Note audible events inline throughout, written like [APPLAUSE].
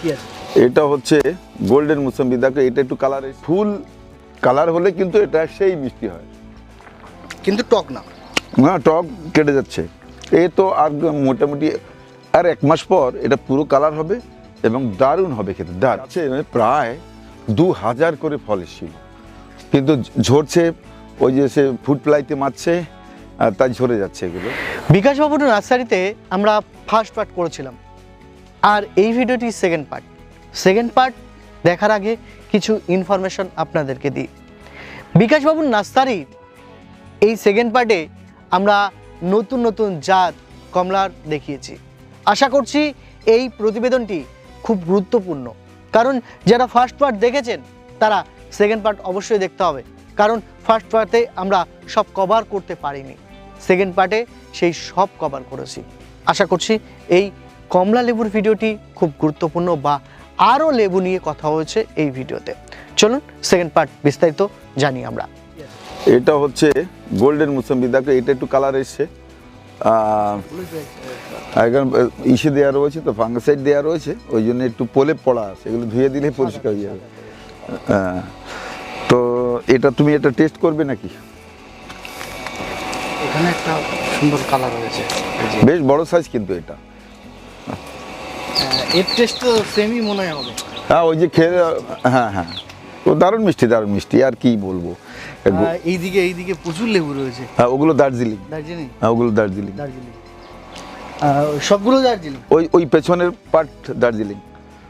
কি আছে? এটা হচ্ছে গোল্ডেন মুসম্বি দেখো এটা একটু কালার ফুল কালার হলে কিন্তু এটা সেই মিষ্টি হয়। কিন্তু টক না। না টক কেটে যাচ্ছে। এই তো আর মোটামুটি আর এক মাস পর এটা পুরো কালার হবে এবং দারুণ হবে খেতে। দারুণ। আছে প্রায় দু হাজার করে ফল এসেছিল। কিন্তু ঝরছে ওই যে সে ফুড প্লাইতে মারছে আর তাই ঝরে যাচ্ছে এগুলো। বিকাশবাবুর নার্সারিতে আমরা ফার্স্ট পার্ট করেছিলাম। আর এই ভিডিওটি সেকেন্ড পার্ট সেকেন্ড পার্ট দেখার আগে কিছু ইনফরমেশন আপনাদেরকে দিই। বিকাশবাবুর নাস্তারি এই সেকেন্ড পার্টে আমরা নতুন নতুন জাত কমলার দেখিয়েছি। আশা করছি এই প্রতিবেদনটি খুব গুরুত্বপূর্ণ। কারণ যারা ফার্স্ট পার্ট দেখেছেন, তারা সেকেন্ড পার্ট অবশ্যই দেখতে হবে। কারণ ফার্স্ট পার্টে আমরা সব কভার করতে পারিনি। সেকেন্ড পার্টে সেই সব কভার করেছি। আশা করছি এই কমলা লেবুর ভিডিওটি খুব গুরুত্বপূর্ণ বা আরও লেবু নিয়ে কথা হয়েছে এই ভিডিওতে। চলুন সেকেন্ড পার্ট বিস্তারিত জানি আমরা। এটা হচ্ছে গোল্ডেন মুসম্বি। দেখো এটা একটু কালার এসছে। এখন ইসে দেওয়া রয়েছে তো ফাঙ্গাসাইড দেওয়া রয়েছে ওই জন্য একটু পোলে পড়া আছে এগুলো ধুয়ে দিলে পরিষ্কার হয়ে যাবে। হ্যাঁ তো এটা তুমি এটা টেস্ট করবে নাকি? এখানে একটা সুন্দর কালার রয়েছে। বেশ বড় সাইজ কিন্তু এটা। এর টেস্ট তো সেমই মনে হবে হ্যাঁ ওই যে খেয়ে হ্যাঁ হ্যাঁ। ও দারুণ মিষ্টি দারুণ মিষ্টি আর কি বলব? এইদিকে এইদিকে প্রচুর লেবু রয়েছে। হ্যাঁ ওগুলো দার্জিলিং। দার্জিলিং? হ্যাঁ ওগুলো দার্জিলিং। দার্জিলিং। সবগুলো দার্জিলিং? ওই ওই পেছনের পার্ট দার্জিলিং।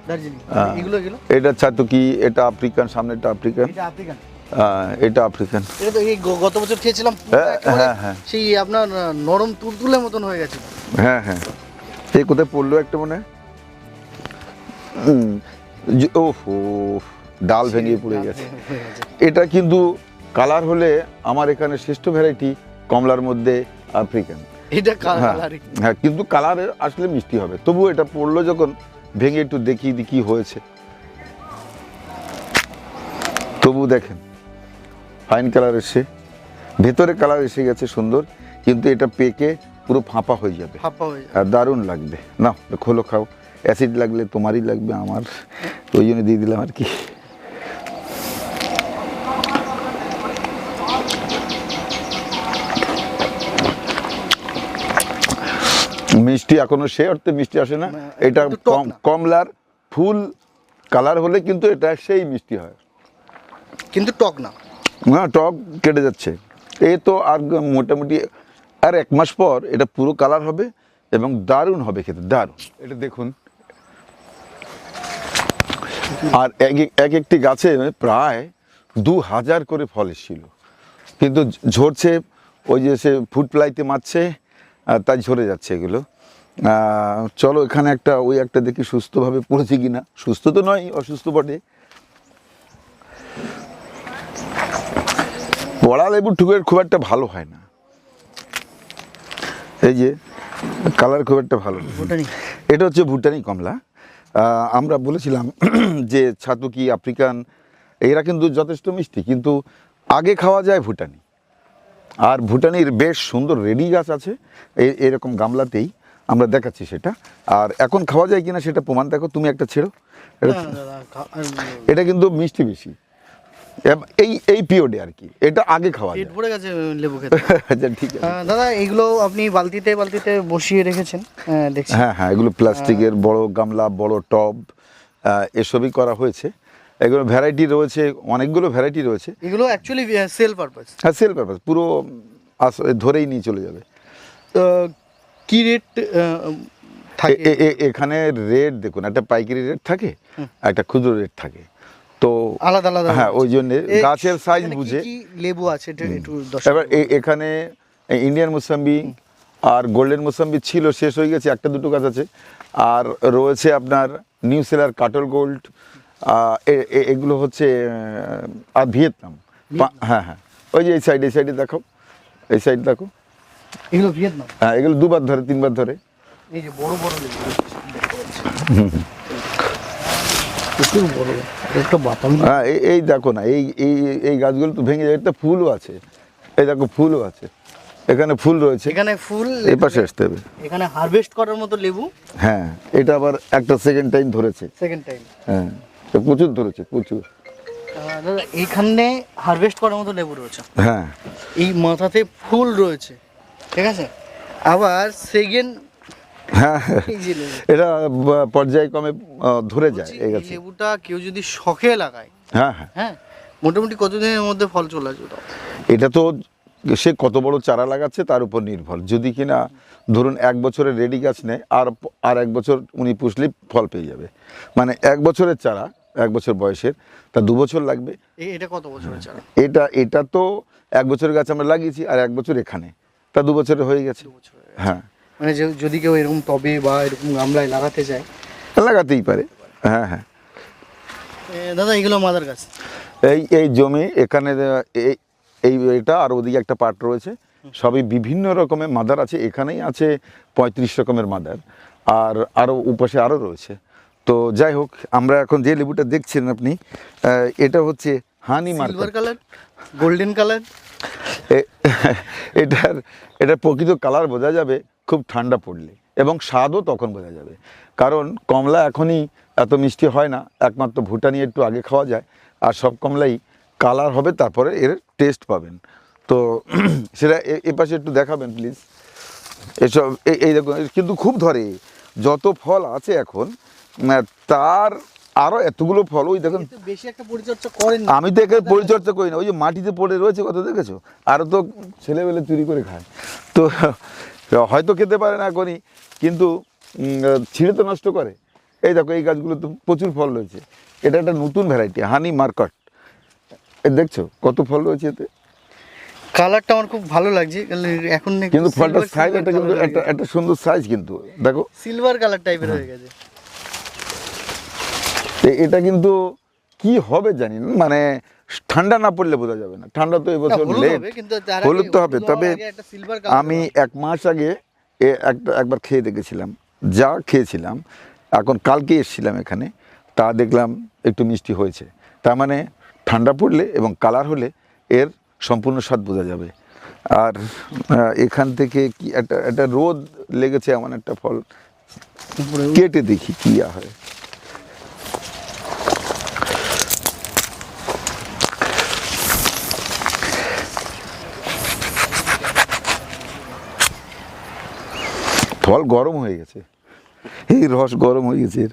দার্জিলিং। হ্যাঁ। এগুলো এগুলো? এটা ছাতুকি এটা আফ্রিকান সামনেটা আফ্রিকান। এটা আফ্রিকান? এটা আফ্রিকান। এটা তো এই গত বছর খেয়েছিলাম হ্যাঁ, হ্যাঁ, হ্যাঁ। সেই আপনার নরম তুলতুলের মতন হয়ে গেছে। হ্যাঁ হ্যাঁ। এই কোথায় পড়ল একটা মনে? হয়? ওফ, ডাল ভেঙে পড়ে গেছে। এটা কিন্তু কালার হলে আমার এখানে শ্রেষ্ঠ ভ্যারাইটি কমলার মধ্যে আফ্রিকান এটা হ্যাঁ হ্যাঁ কিন্তু কালারে আসলে মিষ্টি হবে। তবু এটা পড়ল যখন ভেঙে একটু দেখি কি হয়েছে। তবু দেখেন ফাইন কালার এসে ভেতরে কালার এসে গেছে সুন্দর কিন্তু এটা পেকে পুরো ফাঁপা হয়ে যাবে। আর দারুণ লাগবে। না খোলো খাও। অ্যাসিড লাগলে তোমারই লাগবে আমার। ওই জন্য দিয়ে দিলাম আর কি। মিষ্টি এখনও সে অর্থে মিষ্টি আসে না। এটা কম কমলার ফুল কালার হলে কিন্তু এটা সেই মিষ্টি হয়। কিন্তু টক না। না টক কেটে যাচ্ছে। এ তো আর মোটামুটি আর এক মাস পর এটা পুরো কালার হবে এবং দারুণ হবে খেতে দারুণ। এটা দেখুন আর এক এক- এক একটি গাছে প্রায় দু হাজার করে ফল এসেছিল। কিন্তু ঝরছে ওই যে সে ফুড প্লাইতে মারছে আর তাই ঝরে যাচ্ছে এগুলো। চলো এখানে একটা ওই একটা দেখি সুস্থভাবে পড়েছে কিনা। সুস্থ তো নয় অসুস্থ বটে। পড়া লেবুর ঠুকের খুব একটা ভালো হয় না। এই যে কালার খুব একটা ভালো এটা হচ্ছে ভুটানি কমলা। আমরা বলেছিলাম [CLEARS THROAT] যে ছাতুকি আফ্রিকান? এরা কিন্তু যথেষ্ট মিষ্টি কিন্তু আগে খাওয়া যায় ভুটানি। আর ভুটানির বেশ সুন্দর রেডি গাছ আছে এরকম গামলাতেই আমরা দেখাচ্ছি সেটা। আর এখন খাওয়া যায় কিনা সেটা প্রমাণ দেখো তুমি একটা ছেড়ো। এটা কিন্তু মিষ্টি বেশি। এই এই পিরিয়ডে আর কি। এটা আগে খাওয়া পেট ভরে গেছে লেবু খেতে। [LAUGHS] আচ্ছা ঠিক আছে। দাদা এগুলো আপনি বালতিতে বালতিতে বসিয়ে রেখেছেন দেখছি। হ্যাঁ হ্যাঁ এগুলো প্লাস্টিকের বড় গামলা বড় টব এসবই করা হয়েছে। এগুলো ভ্যারাইটি রয়েছে অনেকগুলো ভ্যারাইটি রয়েছে। এগুলো অ্যাকচুয়ালি সেল পারপাস হ্যাঁ সেল পারপাস পুরো ধরেই নিয়ে চলে যাবে। কি রেট এখানে রেট দেখুন একটা পাইকারি রেট থাকে একটা খুচরো রেট থাকে। তো আলাদা আলাদা হ্যাঁ ওই জন্য গাছের সাইজ বুঝে। লেবু আছে এবার এখানে ইন্ডিয়ান মুসাম্বি আর গোল্ডেন মুসাম্বি ছিল শেষ হয়ে গেছে একটা দুটো গাছ আছে। আর রয়েছে আপনার নিউ সেলার কাটল গোল্ড এগুলো হচ্ছে আর ভিয়েতনাম হ্যাঁ হ্যাঁ। ওই যে এই সাইড এই সাইডে দেখো। এই সাইড দেখো। এগুলো ভিয়েতনাম হ্যাঁ এগুলো দুবার ধরে তিনবার ধরে। এই যে বড় বড় লেবু। প্রচুর বড় একটা বাতাম। হ্যাঁ এই এই দেখো না এই এই এই গাছগুলো তো ভেঙে যায় একটা ফুলও আছে। এই দেখো ফুলও আছে। এখানে ফুল রয়েছে। এখানে ফুল এই পাশে আসতে হবে। এখানে হারভেস্ট করার মতো লেবু। হ্যাঁ এটা আবার একটা সেকেন্ড টাইম ধরেছে। সেকেন্ড টাইম হ্যাঁ তো প্রচুর ধরেছে প্রচুর। দাদা এইখানে হারভেস্ট করার মতো লেবু রয়েছে। হ্যাঁ। এই মাথাতে ফুল রয়েছে। ঠিক আছে? আবার সেকেন্ড হ্যাঁ। [LAUGHS] এটা পর্যায়ক্রমে ধরে যায় এই গাছে। লেবুটা কেউ যদি শখে লাগায় হ্যাঁ হ্যাঁ। হ্যাঁ মোটামুটি কতদিনের মধ্যে ফল চলে আসবে? এটা তো সে কত বড় চারা লাগাচ্ছে তার উপর নির্ভর। যদি কিনা ধরুন এক বছরের রেডি গাছ নেয় আর আর এক বছর উনি পুষলেই ফল পেয়ে যাবে। মানে এক বছরের চারা এক বছর বয়সের তা দু বছর লাগবে। এটা কত বছরের চারা? এটা এটা তো এক বছরের গাছ আমরা লাগিয়েছি আর এক বছর এখানে। তা দু বছরে হয়ে গেছে। বছরের। হ্যাঁ। মানে যদি কেউ এরকম টবে বা এরকম গামলায় লাগাতে চায়। লাগাতেই পারে। হ্যাঁ হ্যাঁ। দাদা এগুলো মাদার গাছ। এই এই জমি এখানে এই এটা আর ওদিকে একটা পার্ট রয়েছে। সবই বিভিন্ন রকমের মাদার আছে। এখানেই আছে পঁয়ত্রিশ রকমের মাদার। আর আরও উপাসে আরও রয়েছে। তো যাই হোক আমরা এখন যে লেবুটা দেখছেন আপনি এটা হচ্ছে honey market. Colour golden colour এটার এটার প্রকৃত কালার বোঝা যাবে। খুব ঠান্ডা পড়লে এবং স্বাদও তখন বোঝা যাবে। কারণ কমলা এখনই এত মিষ্টি হয় না একমাত্র ভুটানি একটু আগে খাওয়া যায় আর সব কমলাই কালার হবে তারপরে এর টেস্ট পাবেন। তো [CLEARS THROAT] সেটা এ- পাশে একটু দেখাবেন প্লিজ এসব এই- এই দেখুন কিন্তু খুব ধরে। যত ফল আছে এখন তার আরও এতগুলো ফল ওই দেখুন। বেশি একটা পরিচর্যা করেন আমি তো একে পরিচর্যা করি না ওই যে মাটিতে পড়ে রয়েছে কত দেখেছ? আরও তো ছেলেবেলে চুরি করে খায়। তো হয়তো খেতে পারে না এখনই কিন্তু ছিঁড়ে তো নষ্ট করে। এই দেখো এই গাছগুলো তো প্রচুর ফল রয়েছে। এটা একটা নতুন ভ্যারাইটি হানি মার্কট দেখছ কত ফল রয়েছে এতে? কালারটা আমার খুব ভালো লাগছে এখন কিন্তু ফলটার সাইজ একটা কিন্তু একটা একটা সুন্দর সাইজ কিন্তু দেখো। সিলভার কালার টাইপের হয়ে। গেছে। এটা কিন্তু কি হবে জানি না। মানে ঠান্ডা না পড়লে বোঝা যাবে না। ঠান্ডা তো এবছর লেট হবে, কিন্তু তার হলুদ তো হবে। তবে আমি এক মাস আগে এ একটা একবার খেয়ে দেখেছিলাম। যা খেয়েছিলাম এখন কালকে এসেছিলাম এখানে তা দেখলাম একটু মিষ্টি হয়েছে। তার মানে ঠান্ডা পড়লে এবং কালার হলে এর সম্পূর্ণ স্বাদ বোঝা যাবে। আর এখান থেকে কি একটা একটা রোদ লেগেছে এমন একটা ফল। কেটে দেখি কি হয়। ফল গরম হয়ে গেছে। এই রস গরম হয়ে গেছে। এর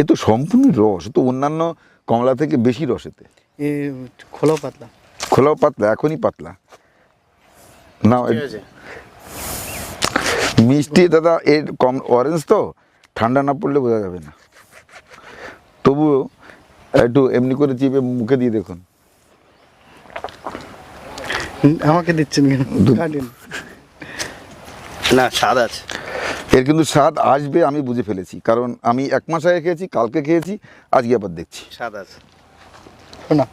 এ তো সম্পূর্ণ রস তো অন্যান্য কমলা থেকে বেশি রস এতে। এ খোলা পাতলা। খোলাও পাতলা এখনই পাতলা। না ঠিক মিষ্টি দাদা এর কম অরেঞ্জ তো ঠান্ডা না পড়লে বোঝা যাবে না। তবুও একটু এমনি করে চিপে মুখে দিয়ে দেখুন। আমাকে দিচ্ছেন কেন। না স্বাদ আছে। এর কিন্তু স্বাদ আসবে আমি বুঝে ফেলেছি। কারণ আমি এক মাস আগে খেয়েছি কালকে খেয়েছি আজকে আবার দেখছি। স্বাদ আছে। না।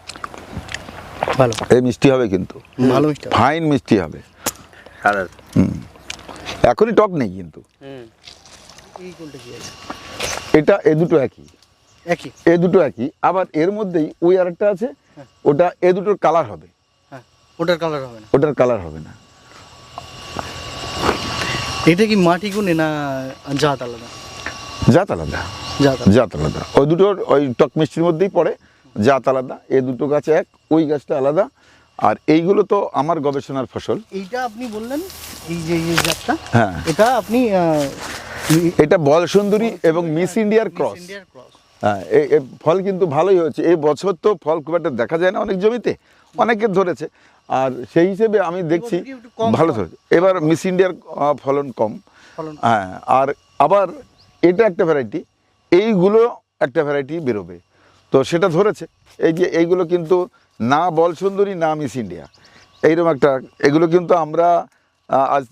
ভালো। এই মিষ্টি হবে কিন্তু। ভালো মিষ্টি হবে। ফাইন মিষ্টি হবে। স্বাদ আছে। হুম। এখনই টক নেই কিন্তু। হুম। এই কোনটা কি আছে? এটা এ দুটো একই। একই? এ দুটো একই। আবার এর মধ্যেই ওই আরেকটা আছে ওটা এ দুটোর কালার হবে। হ্যাঁ। ওটার কালার হবে না। ওটার কালার হবে না। এটা কি মাটি গুনে না জাত আলাদা? জাত আলাদা। জাত আলাদা। ওই দুটোর ওই টক মিষ্টির মধ্যেই পড়ে জাত আলাদা। এই দুটো গাছ এক ওই গাছটা আলাদা। আর এইগুলো তো আমার গবেষণার ফসল। এইটা আপনি বললেন এই যে এই জাতটা হ্যাঁ। এটা আপনি এটা বল সুন্দরী এবং মিস ইন্ডিয়ার ক্রস। ক্রস। হ্যাঁ ফল কিন্তু ভালোই হয়েছে। এই বছর তো ফল খুব একটা দেখা যায় না অনেক জমিতে অনেকে ধরেছে। আর সেই হিসেবে আমি দেখছি ভালো চলছে এবার মিস ইন্ডিয়ার ফলন কম। হ্যাঁ আর আবার এটা একটা ভ্যারাইটি এইগুলো একটা ভ্যারাইটি বেরোবে। তো সেটা ধরেছে এই যে এইগুলো কিন্তু না বল সুন্দরী না মিস ইন্ডিয়া এইরকম একটা এগুলো কিন্তু আমরা আজ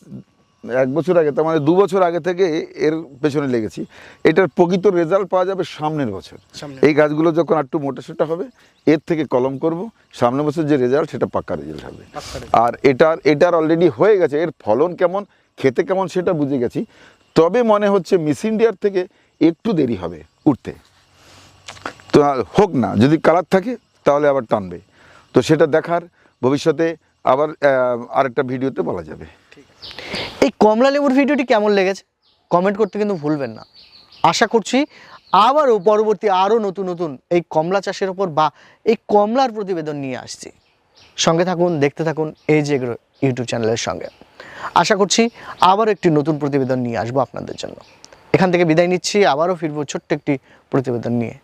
এক বছর আগে তার মানে দু বছর আগে থেকে এর পেছনে লেগেছি। এটার প্রকৃত রেজাল্ট পাওয়া যাবে সামনের বছর। এই গাছগুলো যখন একটু মোটা সোটা হবে এর থেকে কলম করব সামনের বছর যে রেজাল্ট সেটা পাক্কা রেজাল্ট হবে। আর এটার এটার অলরেডি হয়ে গেছে এর ফলন কেমন খেতে কেমন সেটা বুঝে গেছি। তবে মনে হচ্ছে মিস ইন্ডিয়ার থেকে একটু দেরি হবে উঠতে। তো হোক না যদি কালার থাকে তাহলে আবার টানবে। তো সেটা দেখার ভবিষ্যতে আবার আরেকটা ভিডিওতে বলা যাবে। এই কমলা লেবুর ভিডিওটি কেমন লেগেছে? কমেন্ট করতে কিন্তু ভুলবেন না। আশা করছি আবারও পরবর্তী আরও নতুন নতুন এই কমলা চাষের ওপর বা এই কমলার প্রতিবেদন নিয়ে আসছি। সঙ্গে থাকুন, দেখতে থাকুন এই যে ইউটিউব চ্যানেলের সঙ্গে। আশা করছি আবারও একটি নতুন প্রতিবেদন নিয়ে আসব আপনাদের জন্য। এখান থেকে বিদায় নিচ্ছি, আবারও ফিরবো ছোট্ট একটি প্রতিবেদন নিয়ে।